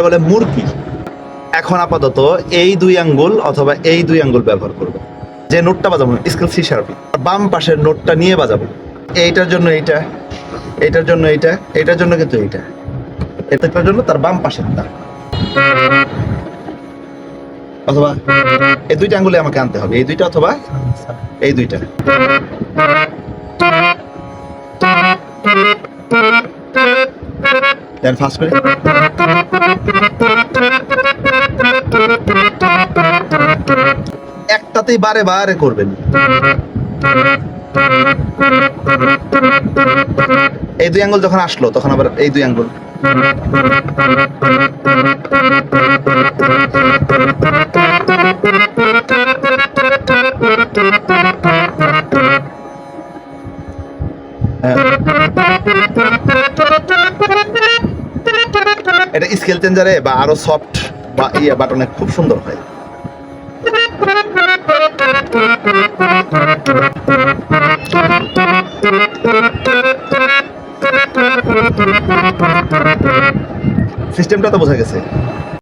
বলে মুরগি। এখন আপাতত এই দুই আঙ্গুল অথবা এই দুই আঙ্গুল ব্যবহার করব। যে নোটটা বাজাবো, স্কেল সি শার্পি বাম পাশের নোটটা নিয়ে বাজাবো। এইটার জন্য এইটা, এইটার জন্য এইটা, এইটার জন্য কিন্তু এইটা। এটার জন্য তার বাম পাশেরটা অথবা এই দুইটা আঙ্গুলে আমাকে আনতে হবে। এই দুইটা অথবা এই দুইটা। দেন ফার্স্ট করে। একটাতেই বারে বারে করবেন এই দুই আঙ্গুল যখন আসলো, তখন আবার এই দুই আঙ্গুল হ্যাঁ। এটা স্কেল চেঞ্জারে বা আরও সফট বা ইয়ে বাটনে খুব সুন্দর হয়। সিস্টেমটা তো বোঝা গেছে।